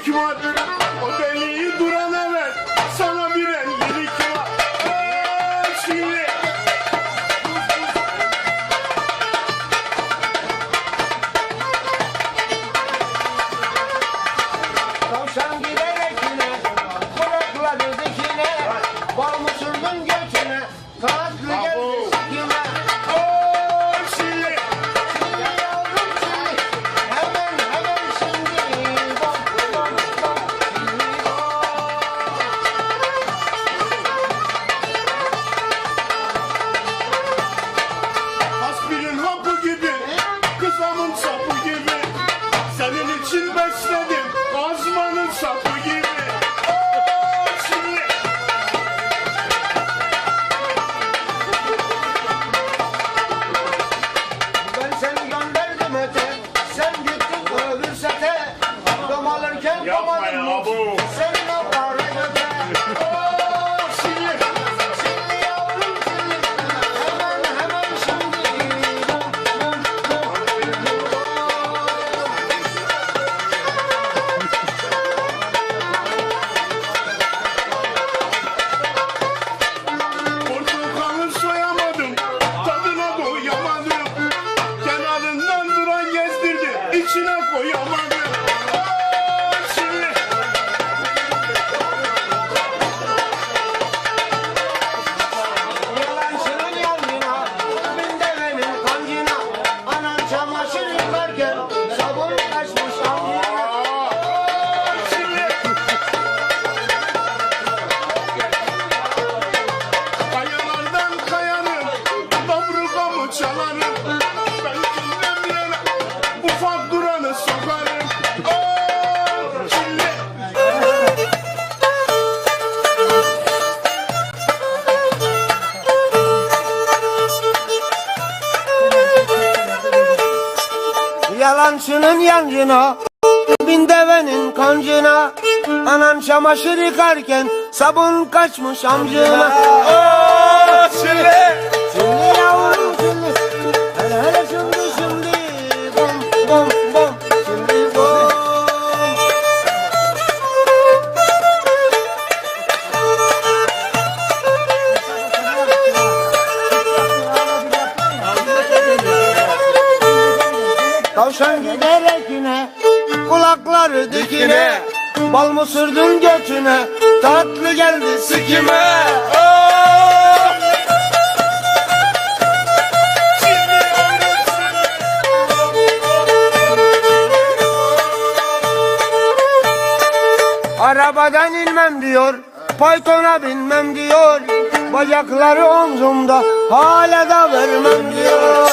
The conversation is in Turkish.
12 Mart 我要吗？Yalancının yancına Bin devenin kancına Anan çamaşır yıkarken Sabun kaçmış amcına Aa, Şile. Tavşan giderek yine Kulakları dikine Bal mı sürdün götüne Tatlı geldi sikime Kime? Aa! Arabadan inmem diyor Paytona binmem diyor Bacakları omzumda Hala da vermem diyor